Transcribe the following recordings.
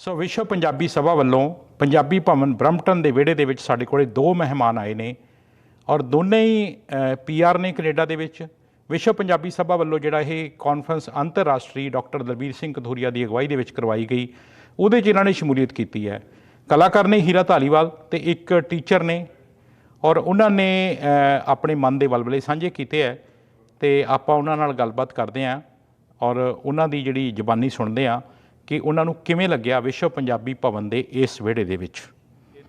ਸੋ ਵਿਸ਼ਵ ਪੰਜਾਬੀ ਸਭਾ ਵੱਲੋਂ ਪੰਜਾਬੀ ਭਵਨ ਬ੍ਰਮਟਨ ਦੇ ਵਿਹੜੇ ਦੇ ਵਿੱਚ ਸਾਡੇ ਕੋਲੇ ਦੋ ਮਹਿਮਾਨ ਆਏ ਨੇ ਔਰ ਦੋਨੇ ਹੀ ਪੀਆਰ ਨੇ ਕੈਨੇਡਾ ਦੇ ਵਿੱਚ। ਵਿਸ਼ਵ ਪੰਜਾਬੀ ਸਭਾ ਵੱਲੋਂ ਜਿਹੜਾ ਇਹ ਕਾਨਫਰੰਸ ਅੰਤਰਰਾਸ਼ਟਰੀ ਡਾਕਟਰ ਦਲਬੀਰ ਸਿੰਘ ਕਧੂਰੀਆ ਦੀ ਅਗਵਾਈ ਦੇ ਵਿੱਚ ਕਰਵਾਈ ਗਈ, ਉਹਦੇ 'ਚ ਇਹਨਾਂ ਨੇ ਸ਼ਮੂਲੀਅਤ ਕੀਤੀ ਹੈ। ਕਲਾਕਾਰ ਨੇ ਹੀਰਾ ਧਾਲੀਵਾਲ ਤੇ ਇੱਕ ਟੀਚਰ ਨੇ ਔਰ ਉਹਨਾਂ ਨੇ ਆਪਣੇ ਮਨ ਦੇ ਵਲਵਲੇ ਸਾਂਝੇ ਕੀਤੇ ਹੈ ਤੇ ਆਪਾਂ ਉਹਨਾਂ ਨਾਲ ਗੱਲਬਾਤ ਕਰਦੇ ਹਾਂ ਔਰ ਉਹਨਾਂ ਦੀ ਜਿਹੜੀ ਜ਼ਬਾਨੀ ਸੁਣਦੇ ਹਾਂ। ਕਿ ਉਹਨਾਂ ਨੂੰ ਕਿਵੇਂ ਲੱਗਿਆ ਵਿਸ਼ਵ ਪੰਜਾਬੀ ਭਵਨ ਦੇ ਇਸ ਵਿਹੜੇ ਦੇ ਵਿੱਚ?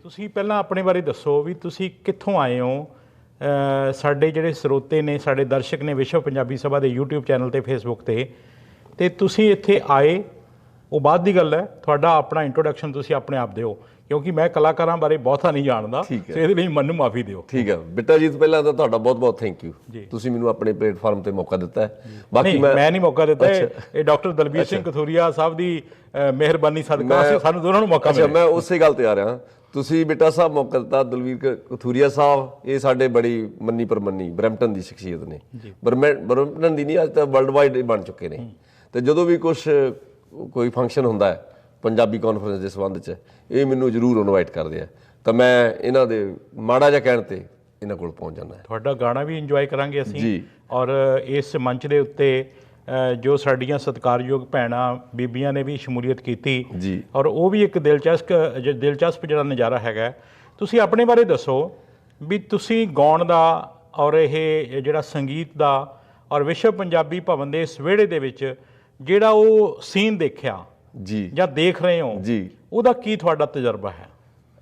ਤੁਸੀਂ ਪਹਿਲਾਂ ਆਪਣੇ ਬਾਰੇ ਦੱਸੋ ਵੀ ਤੁਸੀਂ ਕਿੱਥੋਂ ਆਏ ਹੋ? ਸਾਡੇ ਜਿਹੜੇ ਸਰੋਤੇ ਨੇ, ਸਾਡੇ ਦਰਸ਼ਕ ਨੇ ਵਿਸ਼ਵ ਪੰਜਾਬੀ ਸਭਾ ਦੇ YouTube ਚੈਨਲ ਤੇ Facebook ਤੇ ਤੇ ਤੁਸੀਂ ਇੱਥੇ ਆਏ ਉਹ ਬਾਅਦ ਦੀ ਗੱਲ ਹੈ ਤੁਹਾਡਾ ਆਪਣਾ ਇੰਟਰੋਡਕਸ਼ਨ ਤੁਸੀਂ ਆਪਣੇ ਆਪ ਦਿਓ ਕਿਉਂਕਿ ਮੈਂ ਕਲਾਕਾਰਾਂ ਬਾਰੇ ਬਹੁਤਾ ਨਹੀਂ ਜਾਣਦਾ। ਤੇ ਇਹਦੇ ਲਈ ਮੈਨੂੰ ਮਾਫੀ ਦਿਓ। ਠੀਕ ਹੈ। ਬਿੱਟਾ ਜੀ ਤੋਂ ਪਹਿਲਾਂ ਤਾਂ ਤੁਹਾਡਾ ਬਹੁਤ-ਬਹੁਤ ਥੈਂਕ ਯੂ। ਤੁਸੀਂ ਮੈਨੂੰ ਆਪਣੇ ਪਲੇਟਫਾਰਮ ਤੇ ਮੌਕਾ ਦਿੱਤਾ ਹੈ। ਬਾਕੀ ਮੈਂ ਮੈਂ ਨਹੀਂ ਮੌਕਾ ਦਿੱਤਾ ਇਹ ਡਾਕਟਰ ਦਲਬੀਰ ਸਿੰਘ ਕਥੂਰੀਆ ਸਾਹਿਬ ਦੀ ਮਿਹਰਬਾਨੀ ਸਦਕਾ ਅਸੀਂ ਸਾਨੂੰ ਦੋਨਾਂ ਨੂੰ ਮੌਕਾ ਅੱਛਾ ਮਿਲਿਆ। ਮੈਂ ਉਸੇ ਗੱਲ ਤੇ ਆ ਰਿਹਾ। ਤੁਸੀਂ ਬਿੱਟਾ ਸਾਹਿਬ ਮੌਕਾ ਦਿੱਤਾ ਦਲਵੀਰ ਕਥੂਰੀਆ ਸਾਹਿਬ ਇਹ ਸਾਡੇ ਬੜੀ ਮੰਨੀ ਪਰਮੰਨੀ ਬ੍ਰੈਂਪਟਨ ਦੀ ਸ਼ਖਸੀਅਤ ਨੇ। ਬਰੈਂਪਟਨ ਦੀ ਨਹੀਂ ਅੱਜ ਤਾਂ ਵਰਲਡ ਵਾਈਡ ਬਣ ਚੁੱਕੇ ਨੇ। ਤੇ ਜਦੋਂ ਵੀ ਕੁਝ ਕੋਈ ਫੰਕਸ਼ਨ ਹੁੰਦਾ ਹੈ ਪੰਜਾਬੀ ਕਾਨਫਰੰਸ ਦੇ ਸੰਬੰਧ ਚ ਇਹ ਮੈਨੂੰ ਜ਼ਰੂਰ ਇਨਵਾਈਟ ਕਰਦੇ ਆ। ਤਾਂ ਮੈਂ ਇਹਨਾਂ ਦੇ ਮਾੜਾ ਜਿਹਾ ਕਹਿਣ ਤੇ ਇਹਨਾਂ ਕੋਲ ਪਹੁੰਚ ਜਾਂਦਾ ਹੈ। ਤੁਹਾਡਾ ਗਾਣਾ ਵੀ ਇੰਜੋਏ ਕਰਾਂਗੇ ਅਸੀਂ। ਜੀ। ਔਰ ਇਸ ਮੰਚ ਦੇ ਉੱਤੇ ਜੋ ਸਾਡੀਆਂ ਸਤਿਕਾਰਯੋਗ ਭੈਣਾਂ ਬੀਬੀਆਂ ਨੇ ਵੀ ਸ਼ਮੂਲੀਅਤ ਕੀਤੀ। ਜੀ। ਔਰ ਉਹ ਵੀ ਇੱਕ ਦਿਲਚਸਪ ਦਿਲਚਸਪ ਜਿਹੜਾ ਨਜ਼ਾਰਾ ਹੈਗਾ। ਤੁਸੀਂ ਆਪਣੇ ਬਾਰੇ ਦੱਸੋ ਵੀ ਤੁਸੀਂ ਗਾਉਣ ਦਾ ਔਰ ਇਹ ਜਿਹੜਾ ਸੰਗੀਤ ਦਾ ਔਰ ਵਿਸ਼ਵ ਪੰਜਾਬੀ ਭਵਨ ਦੇ ਇਸ ਵਿਹੜੇ ਦੇ ਵਿੱਚ ਜਿਹੜਾ ਉਹ ਸੀਨ ਦੇਖਿਆ ਜੀ। ਜਾਂ ਦੇਖ ਰਹੇ ਹੋ ਜੀ। ਉਹਦਾ ਕੀ ਤੁਹਾਡਾ ਤਜਰਬਾ ਹੈ?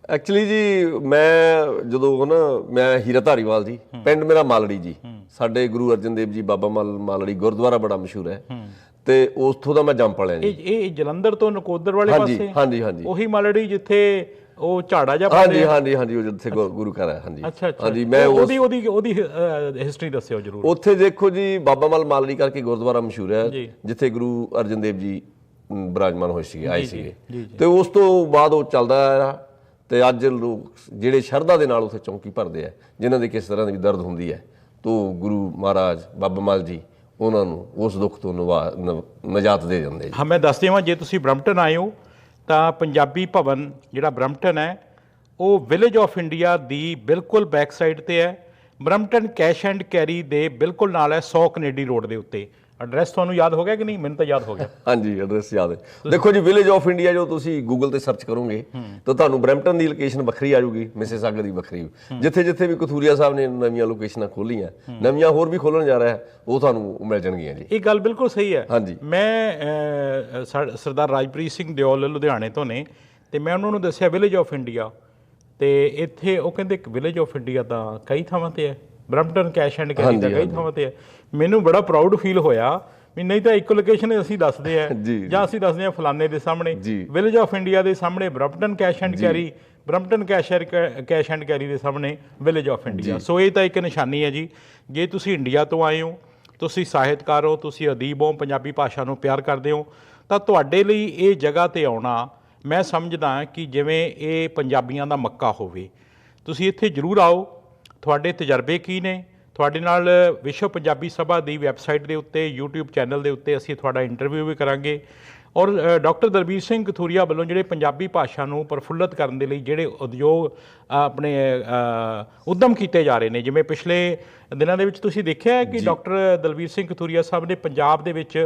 ਐਕਚੁਅਲੀ ਜੀ ਮੈਂ ਜਦੋਂ ਨਾ ਮੈਂ ਹੀਰਾ ਧਾਰੀਵਾਲ ਜੀ ਪਿੰਡ ਮੇਰਾ ਮਾਲੜੀ ਜੀ। ਸਾਡੇ ਗੁਰੂ ਅਰਜਨ ਦੇਵ ਜੀ ਬਾਬਾ ਮਾਲ ਮਾਲੜੀ ਗੁਰਦੁਆਰਾ ਬੜਾ ਮਸ਼ਹੂਰ ਹੈ। ਤੇ ਉਸਥੋਂ ਦਾ ਮੈਂ ਜੰਮ ਪਲਿਆ ਜੀ। ਇਹ ਇਹ ਜਲੰਧਰ ਤੋਂ ਨਕੋਦਰ ਵਾਲੇ ਹਾਂਜੀ ਪਾਸੇ? ਹਾਂਜੀ ਹਾਂਜੀ। ਉਹੀ ਮਾਲੜੀ ਜਿੱਥੇ ਉਹ ਝਾੜਾ ਜਿਹਾ ਹਾਂਜੀ ਹਾਂਜੀ ਹਾਂਜੀ ਉਹ ਜਿੱਥੇ ਗੁਰ- ਗੁਰੂ ਘਰ ਹੈ ਹਾਂਜੀ। ਅੱਛਾ ਅੱਛਾ। ਹਾਂਜੀ ਮੈਂ ਉਸ ਉਹਦੀ ਉਹਦੀ ਉਹਦੀ ਹਿਸਟਰੀ ਦੱਸਿਓ ਜਰੂਰ। ਉੱਥੇ ਦੇਖੋ ਜੀ ਬਾਬਾ ਮਾਲ ਮਾਲੜੀ ਕਰਕੇ ਗੁਰਦੁਆਰਾ ਮਸ਼ਹੂਰ ਹੈ ਜੀ। ਜਿੱਥੇ ਗੁਰੂ ਅਰਜਨ ਦੇਵ ਜੀ ਬਿਰਾਜਮਾਨ ਹੋਏ ਸੀਗੇ ਆਏ ਸੀਗੇ। ਜੀ, ਤੇ ਉਸ ਤੋਂ ਬਾਅਦ ਉਹ ਚੱਲਦਾ ਆਇਆ ਤੇ ਅੱਜ ਲੋਕ ਜਿਹੜੇ ਸ਼ਰਧਾ ਦੇ ਨਾਲ ਉੱਥੇ ਚੌਂਕੀ ਭਰਦੇ ਆ ਜਿਨ੍ਹਾਂ ਦੇ ਕਿਸ ਤਰ੍ਹਾਂ ਦੀ ਦਰਦ ਹੁੰਦੀ ਹੈ ਤੋਂ ਗੁਰੂ ਮਹਾਰਾਜ ਬਾਬਾ ਮਾਲ ਜੀ ਉਹਨਾਂ ਨੂੰ ਉਸ ਦੁੱਖ ਤੋਂ ਨਵਾ- ਨਜਾਤ ਦੇ ਦਿੰਦੇ ਜੀ। ਹਾਂ ਮੈਂ ਦੱਸ ਦੇਵਾਂ ਜੇ ਤੁਸੀਂ ਬ੍ਰਮਟਨ ਆਏ ਹੋ ਤਾਂ ਪੰਜਾਬੀ ਭਵਨ ਜਿਹੜਾ ਬ੍ਰਮਟਨ ਹੈ, ਉਹ ਵਿਲੇਜ ਆਫ ਇੰਡੀਆ ਦੀ ਬਿਲਕੁਲ ਬੈਕ ਸਾਈਡ ਤੇ ਹੈ। ਬ੍ਰਮਟਨ ਕੈਸ਼ ਐਂਡ ਕੈਰੀ ਦੇ ਬਿਲਕੁਲ ਨਾਲ ਹੈ 100 ਕੈਨੇਡੀ ਰੋਡ ਦੇ ਉੱਤੇ। ਐਡਰੈਸ ਤੁਹਾਨੂੰ ਯਾਦ ਹੋ ਗਿਆ ਕਿ ਨਹੀਂ? ਮੈਨੂੰ ਤਾਂ ਯਾਦ ਹੋ ਗਿਆ। ਹਾਂਜੀ ਐਡਰੈਸ ਯਾਦ ਹੈ। ਦੇਖੋ ਜੀ ਵਿਲੇਜ ਆਫ ਇੰਡੀਆ ਜੋ ਤੁਸੀਂ ਗੂਗਲ ਤੇ ਸਰਚ ਕਰੋਗੇ ਤਾਂ ਤੁਹਾਨੂੰ ਬ੍ਰੈਂਪਟਨ ਦੀ ਲੋਕੇਸ਼ਨ ਵੱਖਰੀ ਆ ਜਾਊਗੀ ਮਿਸਿਸਾਗਾ ਦੀ ਵੱਖਰੀ। ਜਿੱਥੇ ਜਿੱਥੇ ਵੀ ਕਥੂਰੀਆ ਸਾਹਿਬ ਨੇ ਨਵੀਆਂ ਲੋਕੇਸ਼ਨਾਂ ਖੋਲੀਆਂ ਨਵੀਆਂ ਹੋਰ ਵੀ ਖੋਲਣ ਜਾ ਰਿਹਾ ਹੈ, ਉਹ ਤੁਹਾਨੂੰ ਮਿਲ ਜਾਣਗੀਆਂ ਜੀ। ਇਹ ਗੱਲ ਬਿਲਕੁਲ ਸਹੀ ਹੈ। ਹਾਂਜੀ। ਮੈਂ ਸਰਦਾਰ ਰਾਜਪ੍ਰੀਤ ਸਿੰਘ ਦਿਓਲ ਲੁਧਿਆਣੇ ਤੋਂ ਨੇ ਤੇ ਮੈਂ ਉਹਨਾਂ ਨੂੰ ਦੱਸਿਆ ਵਿਲੇਜ ਆਫ ਇੰਡੀਆ ਤੇ ਇੱਥੇ ਉਹ ਕਹਿੰਦੇ ਵਿਲੇਜ ਆਫ ਇੰਡੀਆ ਤਾਂ ਕਈ ਥਾਵਾਂ ਤੇ ਹੈ। ਬ੍ਰਮਟਨ ਕੈਸ਼ ਐਂਡ ਕੈਰੀ ਤਾਂ ਕਈ ਥਾਵਾਂ ਤੇ ਹੈ। ਮੈਨੂੰ ਬੜਾ ਪ੍ਰਾਊਡ ਫੀਲ ਹੋਇਆ ਵੀ ਨਹੀਂ ਤਾਂ ਇੱਕ ਲੋਕੇਸ਼ਨ ਅਸੀਂ ਦੱਸਦੇ ਆ ਜੀ, ਅਸੀਂ ਦੱਸਦੇ ਆ ਫਲਾਣੇ ਦੇ ਸਾਹਮਣੇ। ਵਿਲੇਜ ਆਫ ਇੰਡੀਆ ਦੇ ਸਾਹਮਣੇ Brampton cash and carry Brampton cash and cash and carry ਦੇ ਸਾਹਮਣੇ ਵਿਲੇਜ ਆਫ ਇੰਡੀਆ ਸੋ ਇਹ ਤਾਂ ਇੱਕ ਨਿਸ਼ਾਨੀ ਹੈ ਜੀ। ਜੇ ਤੁਸੀਂ ਇੰਡੀਆ ਤੋਂ ਆਏ ਹੋ ਤੁਸੀਂ ਸਾਹਿਤਕਾਰ ਹੋ ਤੁਸੀਂ ਅਦੀਬ ਹੋ ਪੰਜਾਬੀ ਭਾਸ਼ਾ ਨੂੰ ਪਿਆਰ ਕਰਦੇ ਹੋ ਤਾਂ ਤੁਹਾਡੇ ਲਈ ਇਹ ਜਗ੍ਹਾ ਤੇ ਆਉਣਾ ਮੈਂ ਸਮਝਦਾ ਕਿ ਜਿਵੇਂ ਇਹ ਪੰਜਾਬੀਆਂ ਦਾ ਮੱਕਾ ਹੋਵੇ। ਤੁਸੀਂ ਇੱਥੇ ਜ਼ਰੂਰ ਆਓ ਤੁਹਾਡੇ ਤਜਰਬੇ ਕੀ ਨੇ? ਤੁਹਾਡੇ ਨਾਲ ਵਿਸ਼ਵ ਪੰਜਾਬੀ ਸਭਾ ਦੀ ਵੈਬਸਾਈਟ ਦੇ ਉੱਤੇ YouTube ਚੈਨਲ ਦੇ ਉੱਤੇ ਅਸੀਂ ਤੁਹਾਡਾ ਇੰਟਰਵਿਊ ਵੀ ਕਰਾਂਗੇ। ਔਰ ਡਾਕਟਰ ਦਰਬੀਰ ਸਿੰਘ ਕਥੂਰੀਆ ਵੱਲੋਂ ਜਿਹੜੇ ਪੰਜਾਬੀ ਭਾਸ਼ਾ ਨੂੰ ਪ੍ਰਫੁੱਲਤ ਕਰਨ ਦੇ ਲਈ ਜਿਹੜੇ ਉਦਯੋਗ ਆਪਣੇ ਉਦਮ ਕੀਤੇ ਜਾ ਰਹੇ ਨੇ ਜਿਵੇਂ ਪਿਛਲੇ ਦਿਨਾਂ ਦੇ ਵਿੱਚ ਤੁਸੀਂ ਦੇਖਿਆ ਹੈ ਕਿ ਡਾਕਟਰ ਦਲਬੀਰ ਸਿੰਘ ਕਥੂਰੀਆ ਸਾਹਿਬ ਨੇ ਪੰਜਾਬ ਦੇ ਵਿੱਚ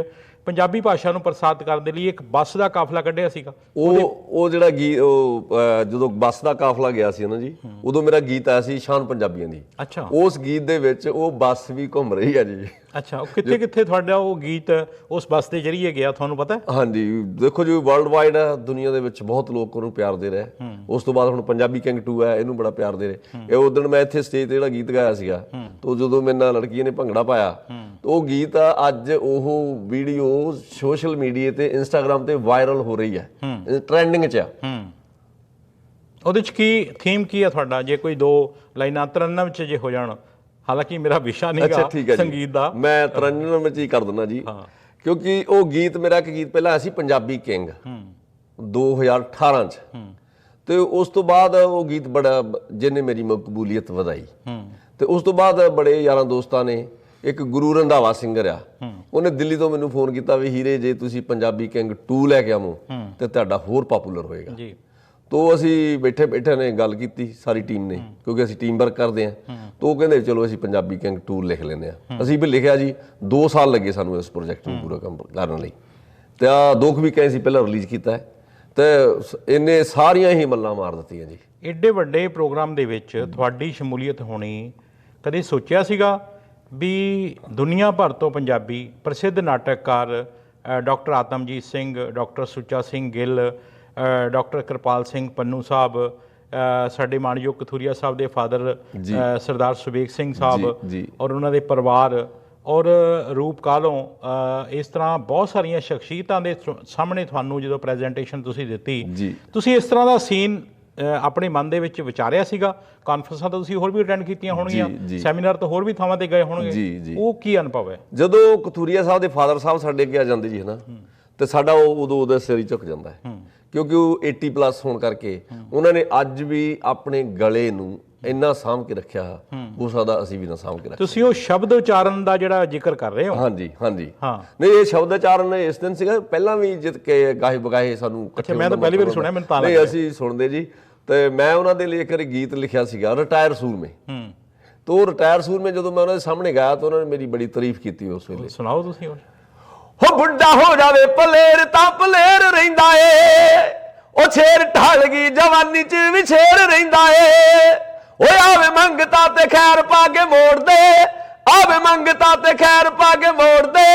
ਪੰਜਾਬੀ ਭਾਸ਼ਾ ਨੂੰ ਪ੍ਰਸਾਰਿਤ ਕਰਨ ਦੇ ਲਈ ਇੱਕ ਬੱਸ ਦਾ ਕਾਫਲਾ ਕੱਢਿਆ ਸੀਗਾ। ਉਹ ਉਹ ਜਿਹੜਾ ਗੀਤ ਉਹ ਜਦੋਂ ਬੱਸ ਦਾ ਕਾਫਲਾ ਗਿਆ ਸੀ ਨਾ ਜੀ ਉਦੋਂ ਮੇਰਾ ਗੀਤ ਆਇਆ ਸੀ ਸ਼ਾਨ ਪੰਜਾਬੀਆਂ ਦੀ। ਅੱਛਾ। ਉਸ ਗੀਤ ਦੇ ਵਿੱਚ ਉਹ ਬੱਸ ਵੀ ਘੁੰਮ ਰਹੀ ਹੈ ਜੀ। ਅੱਛਾ ਉਹ ਕਿੱਥੇ ਕਿੱਥੇ ਤੁਹਾਡਾ ਉਹ ਗੀਤ ਉਸ ਬੱਸ ਦੇ ਜਰੀਏ ਗਿਆ ਤੁਹਾਨੂੰ ਪਤਾ? ਹੈ ਹਾਂਜੀ ਦੇਖੋ ਜੀ ਵਰਲਡ ਵਾਈਡ ਹੈ ਦੁਨੀਆ ਦੇ ਵਿੱਚ ਬਹੁਤ ਲੋਕ ਉਹਨੂੰ ਪਿਆਰ ਦੇ ਰਹੇ। ਉਸ ਤੋਂ ਬਾਅਦ ਹੁਣ ਪੰਜਾਬੀ ਕਿੰਗ 2 ਹੈ ਇਹਨੂੰ ਬੜਾ ਪਿਆਰ ਦੇ ਰਹੇ। ਇਹ ਉਦੋਂ ਮੈਂ ਇੱਥੇ ਸਟੇਜ ਤੇ ਜਿਹੜਾ ਗੀਤ ਗਾਇਆ ਸੀਗਾ ਤੋਂ ਜਦੋਂ ਮੇਰੇ ਨਾਲ ਲੜਕੀਆਂ ਨੇ ਭੰਗੜਾ ਪਾਇਆ ਉਹ ਗੀਤ ਆ ਅੱਜ ਉਹ ਵੀਡੀਓ ਸੋਸ਼ਲ ਮੀਡੀਆ ਤੇ ਇੰਸਟਾਗ੍ਰam ਤੇ ਵਾਇਰਲ ਹੋ ਰਹੀ ਹੈ। ਟ੍ਰੈਂਡਿੰਗ 'ਚ ਆ। ਹੂੰ। ਉਹਦੇ ਚ ਕੀ ਥੀਮ ਕੀ ਹੈ ਤੁਹਾਡਾ? ਜੇ ਕੋਈ ਦੋ ਲਾਈਨਾਂ ਤਰੰਨਮ ਚ ਜੇ ਹੋ ਜਾਣ ਹਾਲਾਂਕਿ ਮੇਰਾ ਵਿਸ਼ਾ ਨਹੀਂਗਾ ਸੰਗੀਤ ਦਾ। ਮੈਂ ਤਰੰਜਨ ਵਿੱਚ ਹੀ ਕਰ ਦਿੰਦਾ ਜੀ। ਕਿਉਂਕਿ ਉਹ ਗੀਤ ਮੇਰਾ ਇੱਕ ਗੀਤ ਪਹਿਲਾਂ ਸੀ ਪੰਜਾਬੀ ਕਿੰਗ। 2018 ਚ। ਤੇ ਉਸ ਤੋਂ ਬਾਅਦ ਉਹ ਗੀਤ ਬੜਾ ਜਿਹਨੇ ਮੇਰੀ ਮਕਬੂਲੀਅਤ ਵਧਾਈ। ਹੂੰ। ਤੇ ਉਸ ਤੋਂ ਬਾਅਦ ਬੜੇ ਯਾਰਾਂ ਦੋਸਤਾਂ ਨੇ ਇੱਕ ਗੁਰੂ ਰੰਧਾਵਾ ਸਿੰਗਰ ਆ। ਉਹਨੇ ਦਿੱਲੀ ਤੋਂ ਮੈਨੂੰ ਫੋਨ ਕੀਤਾ ਵੀ ਹੀਰੇ ਜੇ ਤੁਸੀਂ ਪੰਜਾਬੀ ਕਿੰਗ 2 ਲੈ ਕੇ ਆਵੋ ਤੇ ਤੁਹਾਡਾ ਹੋਰ ਪਪੂਲਰ ਹੋਏਗਾ। ਜੀ। ਤੋ ਅਸੀਂ ਬੈਠੇ ਬੈਠੇ ਨੇ ਗੱਲ ਕੀਤੀ ਸਾਰੀ ਟੀਮ ਨੇ ਕਿਉਂਕਿ ਅਸੀਂ ਟੀਮ ਵਰਕ ਕਰਦੇ ਆ ਤੋ ਉਹ ਕਹਿੰਦੇ ਚਲੋ ਅਸੀਂ ਪੰਜਾਬੀ ਕਿੰਗ 2 ਲਿਖ ਲੈਂਦੇ ਆ ਅਸੀਂ ਵੀ ਲਿਖਿਆ ਜੀ। 2 ਸਾਲ ਲੱਗੇ ਸਾਨੂੰ ਇਸ ਪ੍ਰੋਜੈਕਟ ਨੂੰ ਪੂਰਾ ਕੰਮ ਕਰਨ ਲਈ। ਤੇ ਆ ਦੁੱਖ ਵੀ ਕਹੇ ਸੀ ਪਹਿਲਾਂ ਰਿਲੀਜ਼ ਕੀਤਾ ਹੈ। ਤੇ ਇਹਨੇ ਸਾਰੀਆਂ ਹੀ ਮੱਲਾਂ ਮਾਰ ਦਿੱਤੀਆਂ ਜੀ। ਐਡੇ ਵੱਡੇ ਪ੍ਰੋਗਰਾਮ ਦੇ ਵਿੱਚ ਤੁਹਾਡੀ ਸ਼ਮੂਲੀਅਤ ਹੋਣੀ ਕਦੇ ਸੋਚਿਆ ਸੀਗਾ? ਵੀ ਦੁਨੀਆ ਭਰ ਤੋਂ ਪੰਜਾਬੀ ਪ੍ਰਸਿੱਧ ਨਾਟਕਕਾਰ doctor Atamjit Singh doctor Sucha Singh Gill doctor Kirpal Singh Pannu sahib ਸਾਡੇ ਮਾਨਯੋਗ ਕਥੂਰੀਆ ਸਾਹਿਬ ਦੇ ਫਾਦਰ ਸਰਦਾਰ ਸੁਬੇਗ ਸਿੰਘ ਸਾਹਿਬ। ਔਰ ਉਹਨਾਂ ਦੇ ਪਰਿਵਾਰ ਔਰ ਰੂਪ ਕਾਲੋਂ ਇਸ ਤਰ੍ਹਾਂ ਬਹੁਤ ਸਾਰੀਆਂ ਸ਼ਖਸੀਅਤਾਂ ਦੇ ਸਾਹਮਣੇ ਤੁਹਾਨੂੰ ਜਦੋਂ ਪ੍ਰੈਜੈਂਟੇਸ਼ਨ ਤੁਸੀਂ ਦਿੱਤੀ। ਤੁਸੀਂ ਇਸ ਤਰ੍ਹਾਂ ਦਾ ਸੀਨ ਆਪਣੇ ਮਨ ਦੇ ਵਿੱਚ ਵਿਚਾਰਿਆ ਸੀਗਾ। ਕਾਨਫਰੰਸਾਂ ਤਾਂ ਤੁਸੀਂ ਹੋਰ ਵੀ ਅਟੈਂਡ ਕੀਤੀਆਂ ਹੋਣਗੀਆਂ। ਸੈਮੀਨਾਰ ਤਾਂ ਹੋਰ ਵੀ ਥਾਵਾਂ ਤੇ ਗਏ ਹੋਣਗੇ। ਉਹ ਕੀ ਅਨੁਭਵ ਹੈ? ਜਦੋਂ ਕਥੂਰੀਆ ਸਾਹਿਬ ਦੇ ਫਾਦਰ ਸਾਹਿਬ ਸਾਡੇ ਅੱਗੇ ਆ ਜਾਂਦੇ ਜੀ ਹਨਾ? ਤੇ ਸਾਡਾ ਉਹ ਉਦੋਂ ਉਹਦਾ ਸਿਰ ਹੀ ਝੁਕ ਜਾਂਦਾ ਹੈ। ਕਿਉਂਕਿ ਉਹ 80 ਪਲੱਸ ਹੋਣ ਕਰਕੇ ਉਹਨਾਂ ਨੇ ਅੱਜ ਵੀ ਆਪਣੇ ਗਲੇ ਨੂੰ ਇੰਨਾ ਸਾਂਭ ਕੇ ਰੱਖਿਆ ਹੋ ਸਕਦਾ ਅਸੀਂ ਵੀ ਨਾ ਸਾਂਭ ਕੇ ਰੱਖ ਤੁਸੀਂ ਉਹ ਸ਼ਬਦ ਉਚਾਰਨ ਦਾ ਜਿਹੜਾ ਜ਼ਿਕਰ ਕਰ ਰਹੇ ਹੋ? ਹਾਂਜੀ ਹਾਂਜੀ। ਹਾਂ। ਨਹੀਂ ਇਹ ਸ਼ਬਦਾਚਾਰਨ ਇਸ ਦਿਨ ਸੀਗਾ ਪਹਿਲਾਂ ਵੀ ਜਿੱਤ ਕੇ ਗਾਹੇ ਬਗਾਹੇ ਸਾਨੂੰ ਇਕੱਠੇ ਮੈਂ ਤਾਂ ਪਹਿਲੀ ਵਾਰੀ ਸੁਣਿਆ, ਮੈਨੂੰ ਤਾਂ ਨਹੀਂ। ਅਸੀਂ ਸੁਣਦੇ ਜੀ। ਤੇ ਮੈਂ ਉਹਨਾਂ ਦੇ ਲਈ ਇੱਕ ਗੀਤ ਲਿਖਿਆ ਸੀਗਾ ਰਿਟਾਇਰ ਸੂਰਮੇ ਹੂੰ। ਤੋ ਉਹ ਰਿਟਾਇਰ ਸੂਰਮੇ ਜਦੋਂ ਮੈਂ ਉਹਨਾਂ ਦੇ ਸਾਹਮਣੇ ਗਾਇਆ ਤਾਂ ਉਹਨਾਂ ਨੇ ਮੇਰੀ ਬੜੀ ਤਾਰੀਫ ਕੀਤੀ ਉਸ ਵੇਲੇ। ਸੁਣਾਓ ਤੁਸੀਂ ਹੁਣ ਹੋ ਬੁੱਢਾ ਹੋ ਜਾਵੇ ਪਲੇਰ ਤਾਂ ਪਲੇਰ ਰਹਿੰਦਾ ਏ ਉਹ ਛੇਰ ਢਲ ਗਈ ਜਵਾਨੀ ਚ ਵੀ ਛੇਰ ਰਹਿੰਦਾ ਏ। ਓਏ ਆਵੇ ਮੰਗਤਾ ਤੇ ਖੈਰ ਪਾ ਕੇ ਮੋੜ ਦੇ। ਆਵੇ ਮੰਗਤਾ ਤੇ ਖੈਰ ਪਾ ਕੇ ਮੋੜ ਦੇ।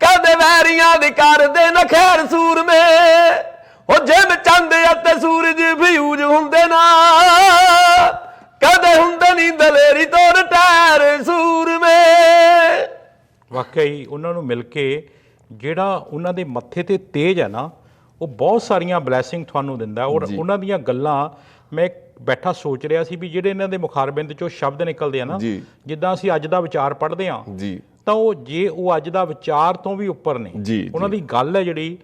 ਕਦੇ ਵੈਰੀਆਂ ਦੀ ਕਰਦੇ ਨਾ ਖੈਰ ਸੂਰਮੇ। ਉਹ ਜਿਵੇਂ ਚੰਦ ਅਤੇ ਸੂਰਜ ਫਿਊਜ ਹੁੰਦੇ ਨਾ। ਕਦੇ ਹੁੰਦੇ ਨਹੀਂ ਦਲੇਰੀ ਤੋਂ ਰਿਟਾਇਰ ਸੂਰਮੇ। ਵਾਕਈ ਉਹਨਾਂ ਨੂੰ ਮਿਲ ਕੇ ਜਿਹੜਾ ਉਹਨਾਂ ਦੇ ਮੱਥੇ ਤੇ ਤੇਜ ਹੈ ਨਾ ਉਹ ਬਹੁਤ ਸਾਰੀਆਂ ਬਲੇਸਿੰਗ ਤੁਹਾਨੂੰ ਦਿੰਦਾ ਔਰ ਉਹਨਾਂ ਦੀਆਂ ਗੱਲਾਂ ਮੈਂ ਬੈਠਾ ਸੋਚ ਰਿਹਾ ਸੀ ਵੀ ਜਿਹੜੇ ਇਹਨਾਂ ਦੇ ਮੁਖਾਰਬਿੰਦ ਚੋਂ ਸ਼ਬਦ ਨਿਕਲਦੇ ਆ ਨਾ। ਜਿੱਦਾਂ ਅਸੀਂ ਅੱਜ ਦਾ ਵਿਚਾਰ ਪੜ੍ਹਦੇ ਆ ਜੀ ਤਾਂ ਉਹ ਜੇ ਉਹ ਅੱਜ ਦਾ ਵਿਚਾਰ ਤੋਂ ਵੀ ਉੱਪਰ ਨੇ ਉਹਨਾਂ ਦੀ ਗੱਲ ਹੈ ਜਿਹੜੀ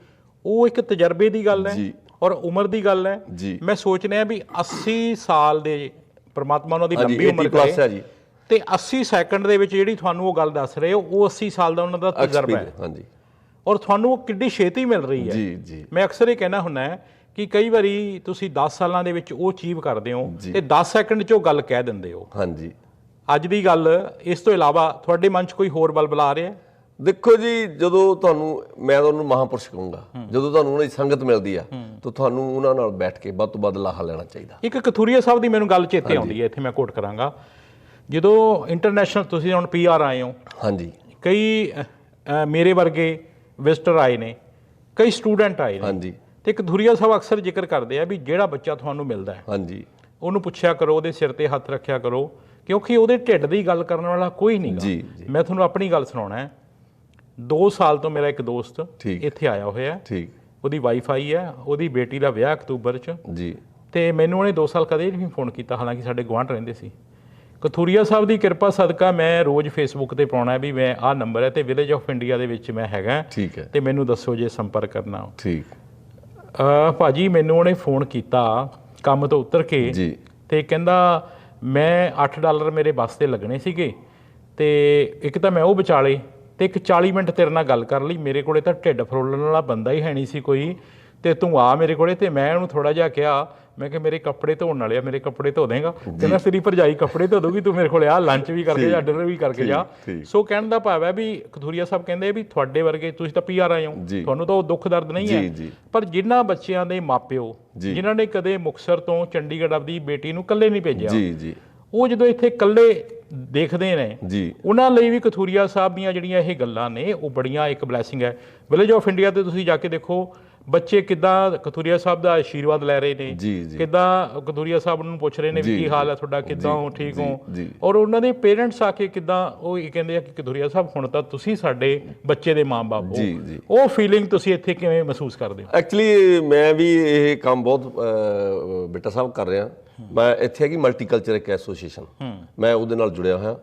ਉਹ ਇੱਕ ਤਜਰਬੇ ਦੀ ਗੱਲ ਹੈ ਜੀ। ਔਰ ਉਮਰ ਦੀ ਗੱਲ ਹੈ। ਮੈਂ ਸੋਚ ਰਿਹਾ ਵੀ 80 ਸਾਲ ਦੇ ਪ੍ਰਮਾਤਮਾ ਉਹਨਾਂ ਦੀ ਲੰਬੀ ਉਮਰ 80 plus ਕਰੇ ਹੈ ਜੀ। ਤੇ 80 ਸੈਕਿੰਡ ਦੇ ਵਿੱਚ ਜਿਹੜੀ ਤੁਹਾਨੂੰ ਉਹ ਗੱਲ ਦੱਸ ਰਹੇ ਹੋ ਉਹ 80 ਸਾਲ ਦਾ ਉਹਨਾਂ ਦਾ ਤਜਰਬਾ ਹੈ ਹਾਂਜੀ ਔਰ ਤੁਹਾਨੂੰ ਉਹ ਕਿੱਡੀ ਛੇਤੀ ਮਿਲ ਰਹੀ ਹੈ ਜੀ ਜੀ ਮੈਂ ਅਕਸਰ ਇਹ ਕਹਿਣਾ ਹੁੰਦਾ ਹੈ ਕਿ ਕਈ ਵਾਰੀ ਤੁਸੀਂ 10 ਸਾਲਾਂ ਦੇ ਵਿੱਚ ਉਹ ਅਚੀਵ ਕਰਦੇ ਹੋ ਤੇ 10 ਸੈਕਿੰਡ 'ਚ ਉਹ ਗੱਲ ਕਹਿ ਦਿੰਦੇ ਹੋ। ਹਾਂਜੀ। ਅੱਜ ਦੀ ਗੱਲ ਇਸ ਤੋਂ ਇਲਾਵਾ ਤੁਹਾਡੇ ਮਨ 'ਚ ਕੋਈ ਹੋਰ ਬਲਬਲਾ ਆ ਰਿਹਾ ਦੇਖੋ ਜੀ ਜਦੋਂ ਤੁਹਾਨੂੰ ਮੈਂ ਤੁਹਾਨੂੰ ਮਹਾਪੁਰਸ਼ ਕਹੂੰਗਾ ਜਦੋਂ ਤੁਹਾਨੂੰ ਉਹਨਾਂ ਦੀ ਸੰਗਤ ਮਿਲਦੀ ਆ ਤਾਂ ਤੁਹਾਨੂੰ ਉਹਨਾਂ ਨਾਲ ਬੈਠ ਕੇ ਵੱਧ ਤੋਂ ਵੱਧ ਲਾਹਾ ਲੈਣਾ ਚਾਹੀਦਾ। ਇੱਕ ਕਥੂਰੀਆ ਸਾਹਿਬ ਦੀ ਮੈਨੂੰ ਗੱਲ ਚੇਤੇ ਆਉਂਦੀ ਹੈ ਇੱਥੇ ਮੈਂ ਕੋਟ ਕਰਾਂਗਾ। ਜਦੋਂ ਇੰਟਰਨੈਸ਼ਨਲ ਤੁਸੀਂ ਹੁਣ ਪੀਆਰ ਆਏ ਹੋ ਹਾਂਜੀ। ਕਈ ਮੇਰੇ ਵਰਗੇ ਵਿਜ਼ਟਰ ਆਏ ਨੇ ਕਈ ਸਟੂਡੈਂਟ ਆਏ ਨੇ ਹਾਂਜੀ। ਤੇ ਕਥੂਰੀਆ ਸਾਹਿਬ ਅਕਸਰ ਜ਼ਿਕਰ ਕਰਦੇ ਆ ਵੀ ਜਿਹੜਾ ਬੱਚਾ ਤੁਹਾਨੂੰ ਮਿਲਦਾ ਹੈ ਹਾਂਜੀ। ਉਹਨੂੰ ਪੁੱਛਿਆ ਕਰੋ ਉਹਦੇ ਸਿਰ ਤੇ ਹੱਥ ਰੱਖਿਆ ਕਰੋ ਕਿਉਂਕਿ ਉਹਦੇ ਢਿੱਡ ਦੀ ਗੱਲ ਕਰਨ ਵਾਲਾ ਕੋਈ ਨਹੀਂਗਾ। ਮੈਂ ਤੁਹਾਨੂੰ ਆਪਣੀ ਗੱਲ ਸੁਣਾਉਣਾ ਹੈ। 2 ਸਾਲ ਤੋਂ ਮੇਰਾ ਇੱਕ ਦੋਸਤ। ਇੱਥੇ ਆਇਆ ਹੋਇਆ ਹੈ। ਠੀਕ। ਉਹਦੀ ਵਾਈਫਾਈ ਹੈ ਉਹਦੀ ਬੇਟੀ ਦਾ ਵਿਆਹ ਅਕਤੂਬਰ 'ਚ। ਜੀ। ਤੇ ਮੈਨੂੰ ਉਹਨੇ 2 ਸਾਲ ਕਦੇ ਨਹੀਂ ਫੋਨ ਕੀਤਾ ਹਾਲਾਂਕਿ ਸਾਡੇ ਗੁਆਂਢ ਰਹਿੰਦੇ ਸੀ। ਕਥੂਰੀਆ ਸਾਹਿਬ ਦੀ ਕਿਰਪਾ ਸਦਕਾ ਮੈਂ ਰੋਜ਼ ਫੇਸਬੁੱਕ ਤੇ ਪਾਉਣਾ ਵੀ ਮੈਂ ਆਹ ਨੰਬਰ ਹੈ ਤੇ ਵਿਲੇਜ ਆਫ ਇੰਡੀਆ ਦੇ ਵਿੱਚ ਮੈਂ ਹੈਗਾ ਠੀਕ ਹੈ। ਤੇ ਮੈਨੂੰ ਦੱਸੋ ਜੇ ਸੰਪਰਕ ਕਰਨਾ। ਠੀਕ। ਭਾਜੀ ਮੈਨੂੰ ਉਹਨੇ ਫੋਨ ਕੀਤਾ ਕੰਮ ਤੋਂ ਉਤਰ ਕੇ ਜੀ। ਤੇ ਕਹਿੰਦਾ ਮੈਂ 8 ਡਾਲਰ ਮੇਰੇ ਬੱਸ ਤੇ ਲੱਗਣੇ ਸੀਗੇ ਤੇ ਇੱਕ ਤਾਂ ਮੈਂ ਉਹ ਵਿਚਾਲੇ ਤੇ ਇੱਕ 40 ਮਿੰਟ ਤੇਰੇ ਨਾਲ ਗੱਲ ਕਰ ਲਈ। ਮੇਰੇ ਕੋਲੇ ਤਾਂ ਢਿੱਡ ਫਰੋਲਣ ਵਾਲਾ ਬੰਦਾ ਹੀ ਹੈ ਨਹੀਂ ਸੀ ਕੋਈ ਤੇ ਤੂੰ ਆ ਮੇਰੇ ਕੋਲੇ ਤੇ ਮੈਂ ਉਹਨੂੰ ਥੋੜਾ ਜਿਹਾ ਕਿਹਾ ਮੈਂ ਕਿ ਮੇਰੇ ਕੱਪੜੇ ਧੋਣ ਵਾਲੇ ਆ ਮੇਰੇ ਕੱਪੜੇ ਧੋ ਦੇਗਾ ਕਹਿੰਦਾ ਤੇਰੀ ਭਰਜਾਈ ਕੱਪੜੇ ਧੋ ਦੂਗੀ ਤੂੰ ਮੇਰੇ ਕੋਲੇ ਆ ਲੰਚ ਵੀ ਕਰਕੇ ਜਾ ਡਿਨਰ ਵੀ ਕਰਕੇ ਜਾ। ਸੋ ਕਹਿਣ ਦਾ ਭਾਵ ਹੈ ਵੀ ਕਥੂਰੀਆ ਸਾਹਿਬ ਕਹਿੰਦੇ ਵੀ ਤੁਹਾਡੇ ਵਰਗੇ ਤੁਸੀਂ ਤਾਂ ਪੀਆਰ ਆਏ ਹੋ। ਤੁਹਾਨੂੰ ਤਾਂ ਉਹ ਦੁੱਖ ਦਰਦ ਨਹੀਂ ਹੈ। ਪਰ ਜਿਨ੍ਹਾਂ ਬੱਚਿਆਂ ਦੇ ਮਾਪਿਓ। ਜਿਨ੍ਹਾਂ ਨੇ ਕਦੇ ਮੁਕਸਰ ਤੋਂ ਚੰਡੀਗੜ੍ਹ ਆਪਦੀ ਬੇਟੀ ਨੂੰ ਇਕੱਲੇ ਨਹੀਂ ਭੇਜਿਆ ਜੀ ਜੀ ਉਹ ਜਦੋਂ ਇੱਥੇ ਇਕੱਲੇ ਦੇਖਦੇ ਨੇ ਜੀ ਉਹਨਾਂ ਲਈ ਵੀ ਕਥੂਰੀਆ ਸਾਹਿਬ ਦੀਆਂ ਜਿਹੜੀਆਂ ਇਹ ਗੱਲਾਂ ਨੇ ਉਹ ਬੜੀਆਂ ਇੱਕ ਬਲੇਸਿੰਗ ਹੈ ਵਿਲੇਜ ਆਫ ਇੰਡੀਆ ਤੇ ਤੁਸੀਂ ਜਾ ਕੇ ਦੇਖੋ ਬੱਚੇ ਕਿੱਦਾਂ ਕਥੂਰੀਆ ਸਾਹਿਬ ਦਾ ਆਸ਼ੀਰਵਾਦ ਲੈ ਰਹੇ ਨੇ। ਕਿੱਦਾਂ ਕਥੂਰੀਆ ਸਾਹਿਬ ਨੂੰ ਪੁੱਛ ਰਹੇ ਨੇ ਵੀ ਕੀ ਹਾਲ ਹੈ ਤੁਹਾਡਾ ਕਿੱਦਾਂ ਹੋ ਠੀਕ ਹੋ। ਔਰ ਉਹਨਾਂ ਦੇ ਪੇਰੈਂਟਸ ਆ ਕੇ ਕਿੱਦਾਂ ਉਹ ਇਹ ਕਹਿੰਦੇ ਆ ਕਿ ਕਥੂਰੀਆ ਸਾਹਿਬ ਹੁਣ ਤਾਂ ਤੁਸੀਂ ਸਾਡੇ ਬੱਚੇ ਦੇ ਮਾਂ-ਬਾਪ ਹੋ। ਉਹ ਫੀਲਿੰਗ ਤੁਸੀਂ ਇੱਥੇ ਕਿਵੇਂ ਮਹਿਸੂਸ ਕਰਦੇ ਹੋ? ਐਕਚੁਅਲੀ ਮੈਂ ਵੀ ਇਹ ਕੰਮ ਬਹੁਤ ਬੇਟਾ ਸਾਹਿਬ ਕਰ ਰਿਹਾ। ਮੈਂ ਇੱਥੇ ਹੈਗੀ ਮਲਟੀਕਲਚਰ ਇੱਕ ਐਸੋਸੀਏਸ਼ਨ ਮੈਂ ਉਹਦੇ ਨਾਲ ਜੁੜਿਆ ਹੋਇਆ।